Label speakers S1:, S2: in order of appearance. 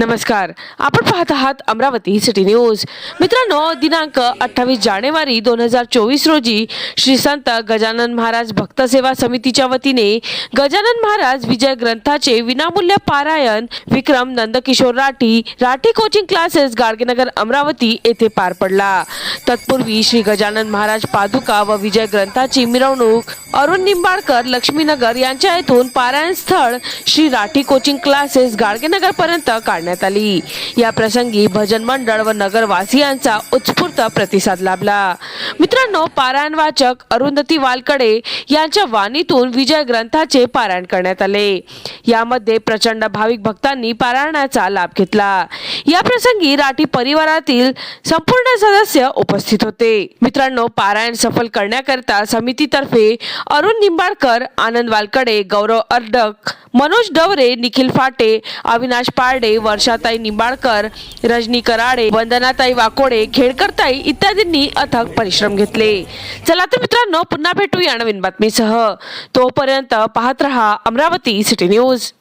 S1: नमस्कार. आपण पाहत आहात अमरावती सिटी न्यूज. मित्रांनो दिनांक अठ्ठावीस जानेवारी दोन हजार चोवीस रोजी श्री संत गजानन महाराज भक्त सेवा समितीच्या वतीने गजानन महाराज विजय ग्रंथाचे विनामूल्य पारायण विक्रम नंदकिशोर राठी राठी कोचिंग क्लासेस गाडगेनगर अमरावती येथे पार पडला. तत्पूर्वी श्री गजानन महाराज पादुका व विजय ग्रंथाची मिरवणूक अरुण निंबाळकर लक्ष्मीनगर यांच्या येथून पारायण स्थळ श्री राठी कोचिंग क्लासेस गाडगेनगर पर्यंत काढण्यात आली. या प्रसंगी भजन मंडळ व नगरवासियांचा उत्स्फूर्त प्रतिसाद लाभला. मित्रांनो पारायण वाचक अरुंधती वालकडे यांच्या वाणीतून विजय ग्रंथाचे पारायण करण्यात आले. यामध्ये प्रचंड भाविक भक्तांनी पारायणाचा लाभ घेतला. या प्रसंगी राठी परिवारातील संपूर्ण सदस्य उपस्थित होते. मित्रांनो पारायण सफल करण्याकरता समितीतर्फे अरुण निंबाळकर आनंद वालकडे गौरव अर्डक मनोज डवरे निखिल फाटे अविनाश पारडे वर्षाताई निंबाळकर रजनी कराडे वंदनाताई वाकोडे खेडकरताई इत्यादींनी अथक परिश्रम घेतले. चला तर मित्रांनो पुन्हा भेटूया नवीन बातमीसह. तोपर्यंत पाहत रहा अमरावती सिटी न्यूज.